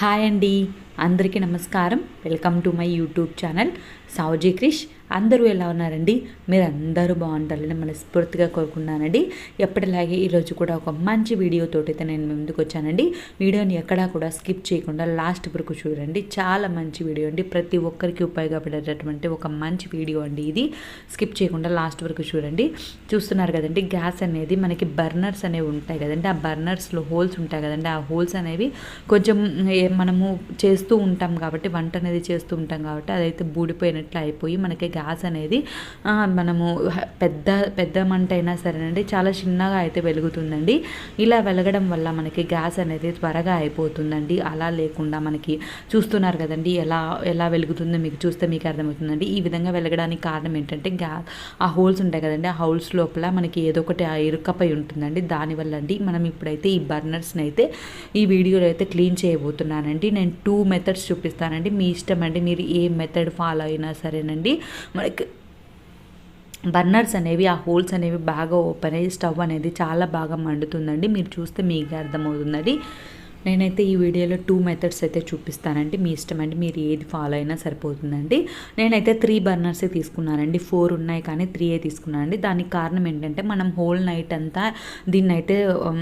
Hi అండి అందరికీ నమస్కారం. Welcome to my YouTube channel సావజీ Krish అందరూ ఎలా ఉన్నారండి? మీరు అందరూ బాగుంటారని మనస్ఫూర్తిగా కోరుకున్నానండి ఎప్పటిలాగే ఈరోజు కూడా ఒక మంచి వీడియోతో అయితే నేను ముందుకు వచ్చానండి. వీడియోని ఎక్కడా కూడా స్కిప్ చేయకుండా లాస్ట్ వరకు చూడండి. చాలా మంచి వీడియో అండి. ప్రతి ఒక్కరికి ఉపయోగపడేటటువంటి ఒక మంచి వీడియో అండి ఇది. స్కిప్ చేయకుండా లాస్ట్ వరకు చూడండి. చూస్తున్నారు కదండి గ్యాస్ అనేది మనకి బర్నర్స్ అనేవి ఉంటాయి కదండి. ఆ బర్నర్స్లో హోల్స్ ఉంటాయి కదండి. ఆ హోల్స్ అనేవి కొంచెం మనము చేసి చేస్తూ ఉంటాం కాబట్టి వంట అనేది చేస్తూ ఉంటాం కాబట్టి అదైతే బూడిపోయినట్లు అయిపోయి మనకి గ్యాస్ అనేది మనము పెద్ద పెద్ద మంట అయినా సరేనండి చాలా చిన్నగా అయితే వెలుగుతుందండి. ఇలా వెలగడం వల్ల మనకి గ్యాస్ అనేది త్వరగా అయిపోతుందండి. అలా లేకుండా మనకి చూస్తున్నారు కదండి ఎలా ఎలా వెలుగుతుందో మీకు చూస్తే మీకు అర్థమవుతుందండి. ఈ విధంగా వెలగడానికి కారణం ఏంటంటే గ్యాస్ ఆ హోల్స్ ఉంటాయి కదండి ఆ హోల్స్ లోపల మనకి ఏదో ఒకటి ఆ ఇరుకపై ఉంటుందండి. దానివల్ల అండి మనం ఇప్పుడైతే ఈ బర్నర్స్ని అయితే ఈ వీడియోలో అయితే క్లీన్ చేయబోతున్నానండి. నేను టూ మెథడ్స్ చూపిస్తానండి. మీ ఇష్టం అండి మీరు ఏ మెథడ్ ఫాలో అయినా సరేనండి. మనకి బర్నర్స్ అనేవి ఆ హోల్స్ అనేవి బాగా ఓపెన్ అయ్యి స్టవ్ అనేది చాలా బాగా మండుతుందండి. మీరు చూస్తే మీకు అర్థమవుతుందండి. నేనైతే ఈ వీడియోలో టూ మెథడ్స్ అయితే చూపిస్తానండి. మీ ఇష్టం అండి మీరు ఏది ఫాలో అయినా సరిపోతుందండి. నేనైతే త్రీ బర్నర్సే తీసుకున్నానండి. ఫోర్ ఉన్నాయి కానీ త్రీయే తీసుకున్నానండి. దానికి కారణం ఏంటంటే మనం హోల్ నైట్ అంతా దీన్ని అయితే um,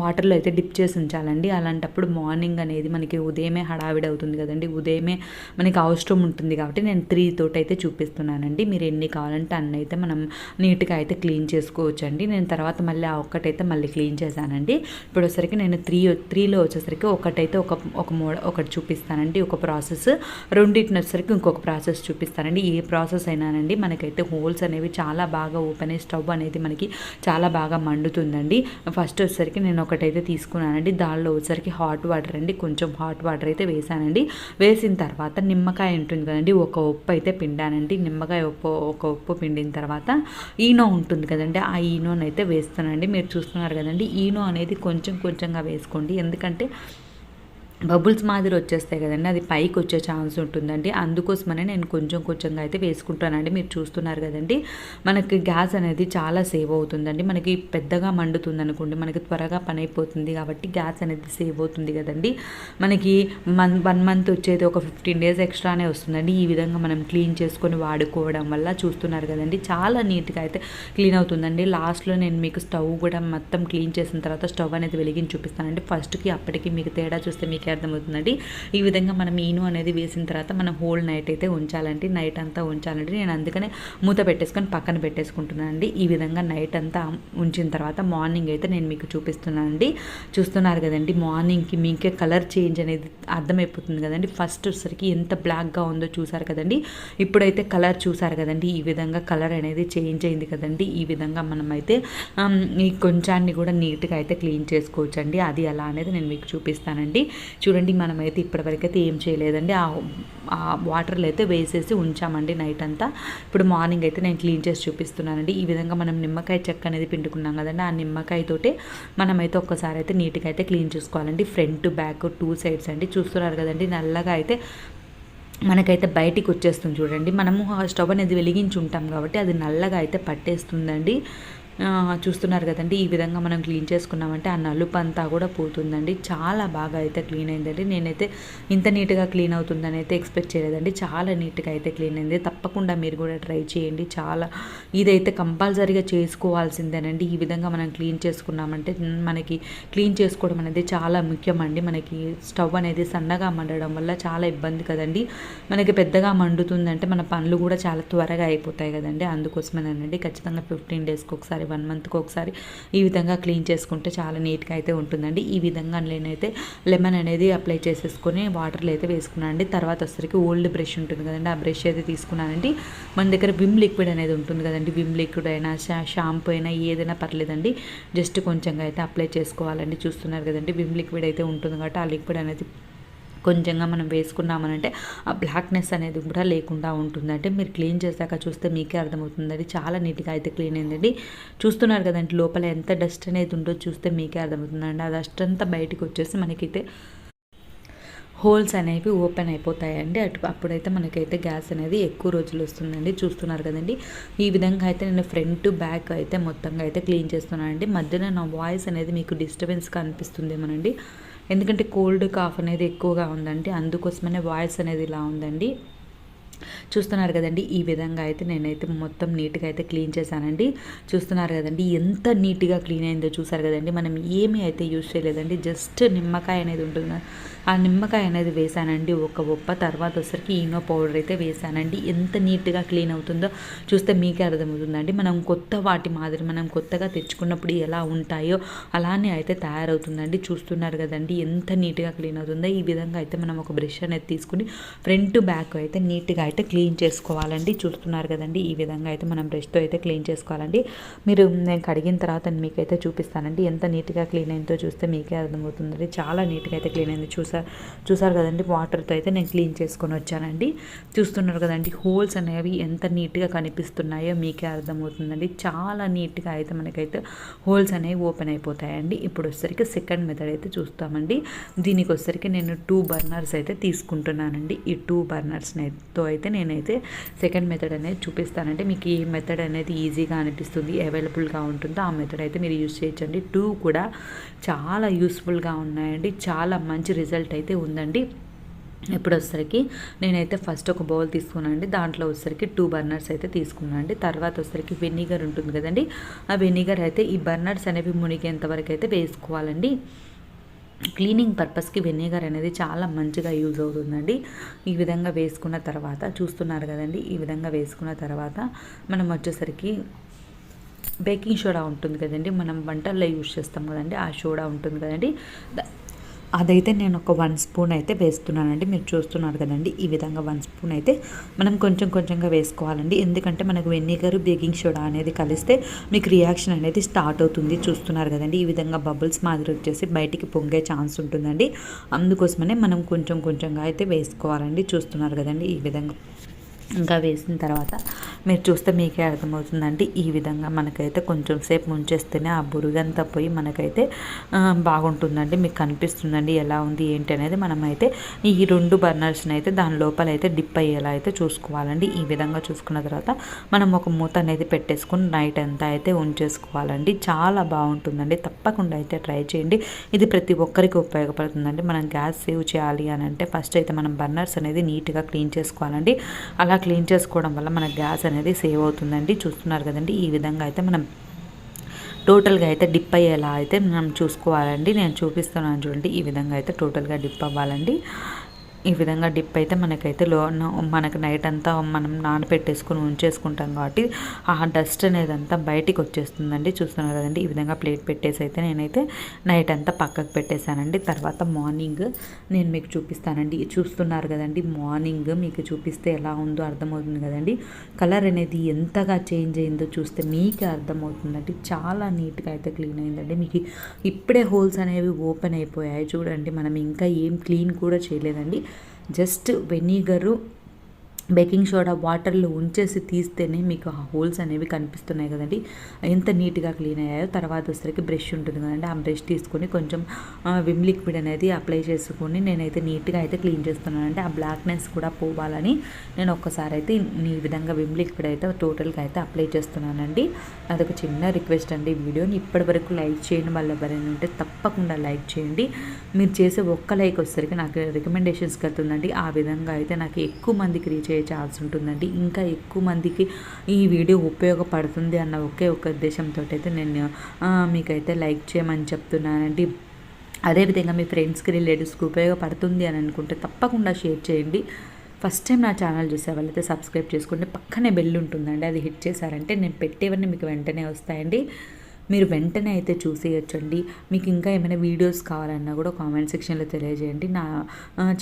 వాటర్లో అయితే డిప్ చేసి ఉంచాలండి. అలాంటప్పుడు మార్నింగ్ అనేది మనకి ఉదయమే హడావిడి అవుతుంది కదండి. ఉదయమే మనకి అవసరం ఉంటుంది కాబట్టి నేను త్రీ తోటి అయితే చూపిస్తున్నానండి. మీరు ఎన్ని కావాలంటే అన్ని అయితే మనం నీట్గా అయితే క్లీన్ చేసుకోవచ్చండి. నేను తర్వాత మళ్ళీ ఆ ఒక్కటైతే మళ్ళీ క్లీన్ చేశానండి. ఇప్పుడు నేను త్రీ త్రీలో వచ్చేసరికి ఒకటైతే ఒక ఒక మోడ ఒకటి చూపిస్తానండి ఒక ప్రాసెస్. రెండింటిని వచ్చేసరికి ఇంకొక ప్రాసెస్ చూపిస్తానండి. ఏ ప్రాసెస్ అయినానండి మనకైతే హోల్స్ అనేవి చాలా బాగా ఓపెన్ అయ్యి స్టవ్ అనేది మనకి చాలా బాగా మండుతుందండి. ఫస్ట్ వచ్చేసరికి నేను ఒకటైతే తీసుకున్నానండి. దానిలో వచ్చేసరికి హాట్ వాటర్ అండి కొంచెం హాట్ వాటర్ అయితే వేసానండి. వేసిన తర్వాత నిమ్మకాయ ఉంటుంది కదండి ఒక ఉప్పు అయితే పిండానండి. నిమ్మకాయ ఉప్పు ఒక ఉప్పు పిండిన తర్వాత ఈనో ఉంటుంది కదండి ఆ ఈనోని అయితే వేస్తానండి. మీరు చూస్తున్నారు కదండి ఈనో అనేది కొంచెం కొంచెంగా వేసుకోండి. ఎందుకంటే ఎందుకంటే బబుల్స్ మాదిరి వచ్చేస్తాయి కదండి. అది పైకి వచ్చే ఛాన్స్ ఉంటుందండి. అందుకోసమనే నేను కొంచెం కొంచెంగా అయితే వేసుకుంటానండి. మీరు చూస్తున్నారు కదండి. మనకి గ్యాస్ అనేది చాలా సేవ్ అవుతుందండి. మనకి పెద్దగా మండుతుంది అనుకోండి మనకి త్వరగా పని అయిపోతుంది కాబట్టి గ్యాస్ అనేది సేవ్ అవుతుంది కదండి. మనకి మన్ వన్ మంత్ వచ్చేది ఒక ఫిఫ్టీన్ డేస్ ఎక్స్ట్రానే వస్తుందండి. ఈ విధంగా మనం క్లీన్ చేసుకొని వాడుకోవడం వల్ల చూస్తున్నారు కదండి. చాలా నీట్గా అయితే క్లీన్ అవుతుందండి. లాస్ట్లో నేను మీకు స్టవ్ కూడా మొత్తం క్లీన్ చేసిన తర్వాత స్టవ్ అనేది వెలిగించి చూపిస్తానండి. ఫస్ట్కి అప్పటికి మీకు తేడా చూస్తే మీకు అర్థమవుతుందండి. ఈ విధంగా మనం ఈను అనేది వేసిన తర్వాత మనం హోల్ నైట్ అయితే ఉంచాలండి. నైట్ అంతా ఉంచాలండి. నేను అందుకనే మూత పెట్టేసుకొని పక్కన పెట్టేసుకుంటున్నానండి. ఈ విధంగా నైట్ అంతా ఉంచిన తర్వాత మార్నింగ్ అయితే నేను మీకు చూపిస్తున్నానండి. చూస్తున్నారు కదండి మార్నింగ్కి మీకే కలర్ చేంజ్ అనేది అర్థమైపోతుంది కదండి. ఫస్ట్ వచ్చేసరికి ఎంత బ్లాక్గా ఉందో చూసారు కదండి. ఇప్పుడైతే కలర్ చూసారు కదండి. ఈ విధంగా కలర్ అనేది చేంజ్ అయింది కదండి. ఈ విధంగా మనమైతే ఈ కొంచాన్ని కూడా నీట్గా అయితే క్లీన్ చేసుకోవచ్చండి. అది ఎలా అనేది నేను మీకు చూపిస్తానండి. చూడండి మనమైతే ఇప్పటివరకైతే ఏం చేయలేదండి. ఆ వాటర్లో అయితే వేసేసి ఉంచామండి నైట్ అంతా. ఇప్పుడు మార్నింగ్ అయితే నేను క్లీన్ చేసి చూపిస్తున్నానండి. ఈ విధంగా మనం నిమ్మకాయ చెక్క అనేది పిండుకున్నాం కదండి ఆ నిమ్మకాయతోటే మనమైతే ఒక్కసారి అయితే నీట్గా అయితే క్లీన్ చేసుకోవాలండి. ఫ్రంట్ బ్యాక్ టూ సైడ్స్ అండి. చూస్తున్నారు కదండి నల్లగా అయితే మనకైతే బయటికి వచ్చేస్తుంది చూడండి. మనము ఆ స్టవ్ అనేది వెలిగించి ఉంటాం కాబట్టి అది నల్లగా అయితే పట్టేస్తుందండి. చూస్తున్నారు కదండి ఈ విధంగా మనం క్లీన్ చేసుకున్నామంటే ఆ నలుపు అంతా కూడా పోతుందండి. చాలా బాగా అయితే క్లీన్ అయిందండి. నేనైతే ఇంత నీట్గా క్లీన్ అవుతుందని అయితే ఎక్స్పెక్ట్ చేయలేదండి. చాలా నీట్గా అయితే క్లీన్ అయింది. తప్పకుండా మీరు కూడా ట్రై చేయండి. చాలా ఇదైతే కంపల్సరీగా చేసుకోవాల్సిందేనండి. ఈ విధంగా మనం క్లీన్ చేసుకున్నామంటే మనకి క్లీన్ చేసుకోవడం అనేది చాలా ముఖ్యమండి. మనకి స్టవ్ అనేది సన్నగా మండడం వల్ల చాలా ఇబ్బంది కదండి. మనకి పెద్దగా మండుతుందంటే మన పనులు కూడా చాలా త్వరగా అయిపోతాయి కదండి. అందుకోసమేనండి. ఖచ్చితంగా ఫిఫ్టీన్ డేస్కి ఒకసారి వన్ మంత్కి ఒకసారి ఈ విధంగా క్లీన్ చేసుకుంటే చాలా నీట్గా అయితే ఉంటుందండి. ఈ విధంగా నేనైతే లెమన్ అనేది అప్లై చేసేసుకొని వాటర్లో అయితే వేసుకున్నానండి. తర్వాత వచ్చేసరికి ఓల్డ్ బ్రష్ ఉంటుంది కదండి ఆ బ్రష్ అయితే తీసుకున్నానండి. మన దగ్గర విమ్ లిక్విడ్ అనేది ఉంటుంది కదండి విమ్ లిక్విడ్ అయినా షా షాంపూ అయినా ఏదైనా పర్లేదండి. జస్ట్ కొంచెంగా అయితే అప్లై చేసుకోవాలండి. చూస్తున్నారు కదండి విమ్ లిక్విడ్ అయితే ఉంటుంది కాబట్టి ఆ లిక్విడ్ అనేది కొంచెంగా మనం వేసుకున్నామనంటే ఆ బ్లాక్నెస్ అనేది కూడా లేకుండా ఉంటుందంటే మీరు క్లీన్ చేశాక చూస్తే మీకే అర్థమవుతుందండి చాలా నీట్గా అయితే క్లీన్ అయిందండి. చూస్తున్నారు కదండి లోపల ఎంత డస్ట్ అనేది ఉందో చూస్తే మీకే అర్థమవుతుందండి ఆ డస్ట్ అంతా బయటకు వచ్చేసి మనకైతే హోల్స్ అనేవి ఓపెన్ అయిపోతాయండి. అటు అప్పుడైతే మనకైతే గ్యాస్ అనేది ఎక్కువ రోజులు వస్తుందండి. చూస్తున్నారు కదండి. ఈ విధంగా అయితే నేను ఫ్రంట్ బ్యాక్ అయితే మొత్తంగా అయితే క్లీన్ చేస్తున్నానండి. మధ్యన నా వాయిస్ అనేది మీకు డిస్టర్బెన్స్గా అనిపిస్తుందేమోనండి ఎందుకంటే కోల్డ్ కాఫ్ అనేది ఎక్కువగా ఉందండి అందుకోసమనే వాయిస్ అనేది ఇలా ఉందండి. చూస్తున్నారు కదండి. ఈ విధంగా అయితే నేనైతే మొత్తం నీట్గా అయితే క్లీన్ చేశానండి. చూస్తున్నారు కదండి ఎంత నీట్గా క్లీన్ అయిందో చూసారు కదండి. మనం ఏమీ అయితే యూజ్ చేయలేదండి. జస్ట్ నిమ్మకాయ అనేది ఉంటుంది. ఆ నిమ్మకాయ అనేది వేసానండి ఒక ఉప్ప తర్వాత వచ్చరికి ఈనో పౌడర్ అయితే వేసానండి ఎంత నీట్గా క్లీన్ అవుతుందో చూస్తే మీకే అర్థమవుతుందండి. మనం కొత్త వాటి మాదిరి మనం కొత్తగా తెచ్చుకున్నప్పుడు ఎలా ఉంటాయో అలానే అయితే తయారవుతుందండి. చూస్తున్నారు కదండి ఎంత నీట్గా క్లీన్ అవుతుందో. ఈ విధంగా అయితే మనం ఒక బ్రష్ అనేది తీసుకుని ఫ్రంట్ బ్యాక్ అయితే నీట్గా అయితే క్లీన్ చేసుకోవాలండి. చూస్తున్నారు కదండి ఈ విధంగా అయితే మనం బ్రష్తో అయితే క్లీన్ చేసుకోవాలండి. మీరు నేను కడిగిన తర్వాత మీకైతే చూపిస్తానండి. ఎంత నీట్గా క్లీన్ అయిందో చూస్తే మీకే అర్థమవుతుందండి. చాలా నీట్గా అయితే క్లీన్ అయింది. చూసా చూసారు కదండి వాటర్తో అయితే నేను క్లీన్ చేసుకొని వచ్చానండి. చూస్తున్నారు కదండి హోల్స్ అనేవి ఎంత నీట్గా కనిపిస్తున్నాయో మీకే అర్థమవుతుందండి. చాలా నీట్గా అయితే మనకైతే హోల్స్ అనేవి ఓపెన్ అయిపోతాయండి. ఇప్పుడు వచ్చేసరికి సెకండ్ మెథడ్ అయితే చూస్తామండి. దీనికి వచ్చేసరికి నేను టూ బర్నర్స్ అయితే తీసుకుంటున్నానండి. ఈ టూ బర్నర్స్తో అయితే అయితే నేనైతే సెకండ్ మెథడ్ అనేది చూపిస్తానంటే మీకు ఈ మెథడ్ అనేది ఈజీగా అనిపిస్తుంది అవైలబుల్గా ఉంటుందో ఆ మెథడ్ అయితే మీరు యూస్ చేయొచ్చండి. టూ కూడా చాలా యూస్ఫుల్గా ఉన్నాయండి. చాలా మంచి రిజల్ట్ అయితే ఉందండి. ఇప్పుడు వచ్చేసరికి నేనైతే ఫస్ట్ ఒక బౌల్ తీసుకున్నానండి. దాంట్లో వచ్చేసరికి టూ బర్నర్స్ అయితే తీసుకున్నానండి. తర్వాత వచ్చేసరికి వెనిగర్ ఉంటుంది కదండి. ఆ వెనిగర్ అయితే ఈ బర్నర్స్ అనేవి మునిగేంత వరకు అయితే వేసుకోవాలండి. క్లీనింగ్ పర్పస్కి వెనిగర్ అనేది చాలా మంచిగా యూజ్ అవుతుందండి. ఈ విధంగా వేసుకున్న తర్వాత చూస్తున్నారు కదండి ఈ విధంగా వేసుకున్న తర్వాత మనం వచ్చేసరికి బేకింగ్ సోడా ఉంటుంది కదండి మనం వంటల్లో యూజ్ చేస్తాం కదండి ఆ సోడా ఉంటుంది కదండి. అదైతే నేను ఒక వన్ స్పూన్ అయితే వేస్తున్నానండి. మీరు చూస్తున్నారు కదండి ఈ విధంగా వన్ స్పూన్ అయితే మనం కొంచెం కొంచెంగా వేసుకోవాలండి. ఎందుకంటే మనకు వెనిగర్ బేకింగ్ సోడా అనేది కలిస్తే మీకు రియాక్షన్ అనేది స్టార్ట్ అవుతుంది. చూస్తున్నారు కదండి ఈ విధంగా బబుల్స్ మాదిరి వచ్చేసి బయటికి పొంగే ఛాన్స్ ఉంటుందండి. అందుకోసమనే మనం కొంచెం కొంచెంగా అయితే వేసుకోవాలండి. చూస్తున్నారు కదండి ఈ విధంగా ఇంకా వేసిన తర్వాత మీరు చూస్తే మీకే అర్థమవుతుందండి. ఈ విధంగా మనకైతే కొంచెం సేపు ముంచేస్తేనే ఆ బురుగంతా పోయి మనకైతే బాగుంటుందండి. మీకు కనిపిస్తుందండి ఎలా ఉంది ఏంటి అనేది మనమైతే ఈ రెండు బర్నర్స్ని అయితే దాని లోపల అయితే డిప్ అయ్యేలా అయితే చూసుకోవాలండి. ఈ విధంగా చూసుకున్న తర్వాత మనం ఒక మూత అనేది పెట్టేసుకుని నైట్ అంతా అయితే ఉంచేసుకోవాలండి. చాలా బాగుంటుందండి. తప్పకుండా అయితే ట్రై చేయండి. ఇది ప్రతి ఒక్కరికి ఉపయోగపడుతుందండి. మనం గ్యాస్ సేవ్ చేయాలి అని అంటే ఫస్ట్ అయితే మనం బర్నర్స్ అనేది నీట్గా క్లీన్ చేసుకోవాలండి. అలా క్లీన్ చేసుకోవడం వల్ల మన గ్యాస్ అనేది సేవ్ అవుతుందండి. చూస్తున్నారు కదండి ఈ విధంగా అయితే మనం టోటల్గా అయితే డిప్ అయ్యేలా అయితే మనం చూసుకోవాలండి. నేను చూపిస్తున్నాను చూడండి ఈ విధంగా అయితే టోటల్గా డిప్ అవ్వాలండి. ఈ విధంగా డిప్ అయితే మనకైతే లో మనకు నైట్ అంతా మనం నానబెట్టేసుకొని ఉంచేసుకుంటాం కాబట్టి ఆ డస్ట్ అనేది అంతా బయటికి వచ్చేస్తుందండి చూస్తున్నారు కదండి ఈ విధంగా ప్లేట్ పెట్టేసి అయితే నేనైతే నైట్ అంతా పక్కకు పెట్టేశానండి. తర్వాత మార్నింగ్ నేను మీకు చూపిస్తానండి. చూస్తున్నారు కదండి మార్నింగ్ మీకు చూపిస్తే ఎలా ఉందో అర్థమవుతుంది కదండి. కలర్ అనేది ఎంతగా చేంజ్ అయిందో చూస్తే మీకే అర్థమవుతుందండి. చాలా నీట్గా అయితే క్లీన్ అయిందండి. మీకు ఇప్పుడే హోల్స్ అనేవి ఓపెన్ అయిపోయాయి. చూడండి మనం ఇంకా ఏం క్లీన్ కూడా చేయలేదండి. జస్ట్ వెనిగరు బేకింగ్ సోడా వాటర్లో ఉంచేసి తీస్తేనే మీకు ఆ హోల్స్ అనేవి కనిపిస్తున్నాయి కదండి. ఎంత నీట్గా క్లీన్ అయ్యాయో తర్వాత వచ్చేసరికి బ్రష్ ఉంటుంది కదండి. ఆ బ్రష్ తీసుకొని కొంచెం విమ్ లిక్విడ్ అనేది అప్లై చేసుకొని నేనైతే నీట్గా అయితే క్లీన్ చేస్తున్నానంటే ఆ బ్లాక్నెస్ కూడా పోవాలని నేను ఒక్కసారి అయితే ఈ విధంగా విమ్ లిక్విడ్ అయితే టోటల్గా అయితే అప్లై చేస్తున్నానండి. అదొక చిన్న రిక్వెస్ట్ అండి వీడియోని. ఇప్పటి వరకు లైక్ చేయని వాళ్ళు ఎవరైనా ఉంటే తప్పకుండా లైక్ చేయండి. మీరు చేసే ఒక్క లైక్ వచ్చేసరికి నాకు రికమెండేషన్స్కి వెళ్తుందండి. ఆ విధంగా అయితే నాకు ఎక్కువ మందికి రీచ్ అయ్యే ఛాన్స్ ఉంటుందండి ఇంకా ఎక్కువ మందికి ఈ వీడియో ఉపయోగపడుతుంది అన్న ఒకే ఒక ఉద్దేశంతో అయితే నేను మీకైతే లైక్ చేయమని చెప్తున్నానండి. అదేవిధంగా మీ ఫ్రెండ్స్కి రిలేటివ్స్కి ఉపయోగపడుతుంది అని అనుకుంటే తప్పకుండా షేర్ చేయండి. ఫస్ట్ టైం నా ఛానల్ చూసే వాళ్ళైతే సబ్స్క్రైబ్ చేసుకుంటే పక్కనే బెల్ ఉంటుందండి అది హిట్ చేశారంటే నేను పెట్టేవన్నీ మీకు వెంటనే వస్తాయండి. మీరు వెంటనే అయితే చూసేయచ్చండి. మీకు ఇంకా ఏమైనా వీడియోస్ కావాలన్నా కూడా కామెంట్ సెక్షన్లో తెలియజేయండి. నా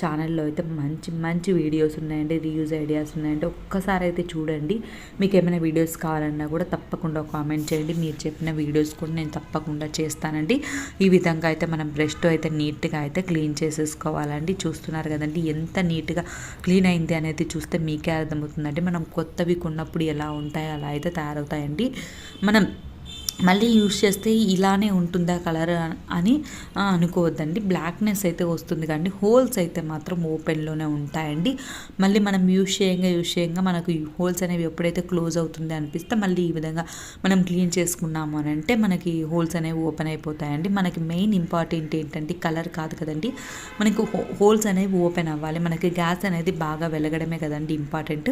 ఛానల్లో అయితే మంచి మంచి వీడియోస్ ఉన్నాయండి రీయూజ్ ఐడియాస్ ఉన్నాయండి. ఒక్కసారి అయితే చూడండి. మీకు ఏమైనా వీడియోస్ కావాలన్నా కూడా తప్పకుండా కామెంట్ చేయండి. మీరు చెప్పిన వీడియోస్ కూడా నేను తప్పకుండా చేస్తానండి. ఈ విధంగా అయితే మనం బ్రష్తో అయితే నీట్గా అయితే క్లీన్ చేసేసుకోవాలండి. చూస్తున్నారు కదండి ఎంత నీట్గా క్లీన్ అయింది అనేది చూస్తే మీకే అర్థమవుతుందండి. మనం కొత్తవి కొన్నప్పుడు ఎలా ఉంటాయో అలా అయితే తయారవుతాయండి. మనం మళ్ళీ యూస్ చేస్తే ఇలానే ఉంటుందా కలర్ అని అనుకోవద్దండి. బ్లాక్నెస్ అయితే వస్తుంది కానీ హోల్స్ అయితే మాత్రం ఓపెన్లోనే ఉంటాయండి. మళ్ళీ మనం యూస్ చేయంగా యూస్ చేయంగా మనకు హోల్స్ అనేవి ఎప్పుడైతే క్లోజ్ అవుతుంది అనిపిస్తే మళ్ళీ ఈ విధంగా మనం క్లీన్ చేసుకున్నాము అని అంటే మనకి హోల్స్ అనేవి ఓపెన్ అయిపోతాయండి. మనకి మెయిన్ ఇంపార్టెంట్ ఏంటంటే కలర్ కాదు కదండి. మనకు హోల్స్ అనేవి ఓపెన్ అవ్వాలి. మనకి గ్యాస్ అనేది బాగా వెలగడమే కదండి ఇంపార్టెంట్.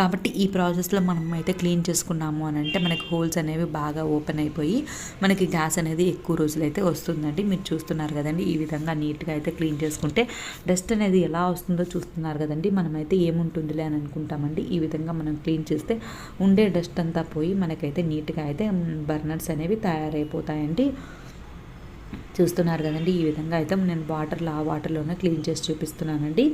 కాబట్టి ఈ ప్రాసెస్లో మనం అయితే క్లీన్ చేసుకున్నాము అని అంటే మనకి హోల్స్ అనేవి బాగా ఓపెన్ అయిపోయి మనకి గ్యాస్ అనేది ఎక్కువ రోజులు అయితే వస్తుందండి. మీరు చూస్తున్నారు కదండి ఈ విధంగా నీట్గా అయితే క్లీన్ చేసుకుంటే డస్ట్ అనేది ఎలా వస్తుందో చూస్తున్నారు కదండి. మనమైతే ఏముంటుందిలే అని అనుకుంటామండి. ఈ విధంగా మనం క్లీన్ చేస్తే ఉండే డస్ట్ అంతా పోయి మనకైతే నీట్గా అయితే బర్నర్స్ అనేవి తయారైపోతాయండి. చూస్తున్నారు కదండి. ఈ విధంగా అయితే నేను వాటర్లో ఆ వాటర్లోనే క్లీన్ చేసి చూపిస్తున్నానండి.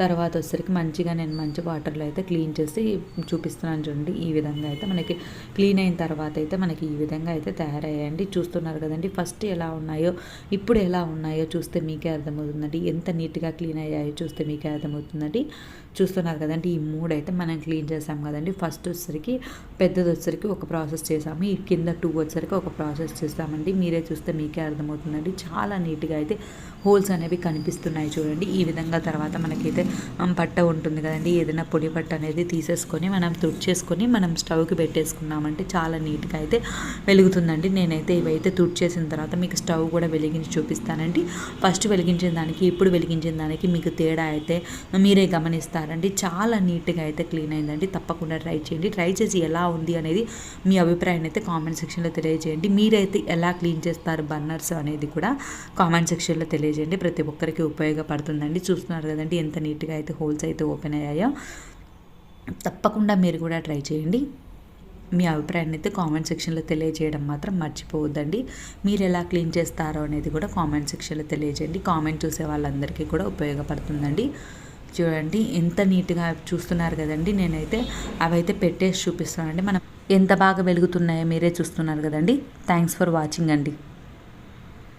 తర్వాత వచ్చేసరికి మంచిగా నేను మంచి వాటర్లో అయితే క్లీన్ చేసి చూపిస్తున్నాను చూడండి. ఈ విధంగా అయితే మనకి క్లీన్ అయిన తర్వాత అయితే మనకి ఈ విధంగా అయితే తయారయ్యాయండి. చూస్తున్నారు కదండి. ఫస్ట్ ఎలా ఉన్నాయో ఇప్పుడు ఎలా ఉన్నాయో చూస్తే మీకే అర్థమవుతుందండి. ఎంత నీట్గా క్లీన్ అయ్యాయో చూస్తే మీకే అర్థమవుతుందండి. చూస్తున్నారు కదండి. ఈ మూడు అయితే మనం క్లీన్ చేసాం కదండి. ఫస్ట్ వచ్చేసరికి పెద్దది వచ్చేసరికి ఒక ప్రాసెస్ చేసాము. ఈ కింద టూ వచ్చేసరికి ఒక ప్రాసెస్ చేస్తామండి. మీరే చూస్తే మీకే అర్థమవుతుందండి. చాలా నీట్గా అయితే హోల్స్ అనేవి కనిపిస్తున్నాయి చూడండి. ఈ విధంగా తర్వాత మనకైతే పట్ట ఉంటుంది కదండి. ఏదైనా పొడి పట్ట అనేది తీసేసుకొని మనం తుడిచేసుకొని మనం స్టవ్కి పెట్టేసుకున్నామంటే చాలా నీట్గా అయితే వెలుగుతుందండి. నేనైతే ఇవైతే తుడిచేసిన తర్వాత మీకు స్టవ్ కూడా వెలిగించి చూపిస్తానండి. ఫస్ట్ వెలిగించిన దానికి ఇప్పుడు వెలిగించిన దానికి మీకు తేడా అయితే మీరే గమనిస్తారండి చాలా నీట్గా అయితే క్లీన్ అయిందండి. తప్పకుండా ట్రై చేయండి. ట్రై చేసి ఎలా ఉంది అనేది మీ అభిప్రాయాన్ని అయితే కామెంట్ సెక్షన్లో తెలియజేయండి. మీరైతే ఎలా క్లీన్ చేస్తారు బర్నర్స్ అనేది కూడా కామెంట్ సెక్షన్లో తెలియజేయండి. ప్రతి ఒక్కరికి ఉపయోగపడుతుందండి. చూస్తున్నారు కదండి ఎంత నీట్గా అయితే హోల్స్ అయితే ఓపెన్ అయ్యాయో. తప్పకుండా మీరు కూడా ట్రై చేయండి. మీ అభిప్రాయాన్ని అయితే కామెంట్ సెక్షన్లో తెలియజేయడం మాత్రం మర్చిపోవద్దండి. మీరు ఎలా క్లీన్ చేస్తారో అనేది కూడా కామెంట్ సెక్షన్లో తెలియజేయండి. కామెంట్ చూసే వాళ్ళందరికీ కూడా ఉపయోగపడుతుందండి. చూడండి ఎంత నీట్గా చూస్తున్నారు కదండి. నేనైతే అవైతే పెట్టేసి చూపిస్తానండి. మనం ఎంత బాగా వెలుగుతున్నాయో మీరే చూస్తున్నారు కదండి. థ్యాంక్స్ ఫర్ వాచింగ్ అండి.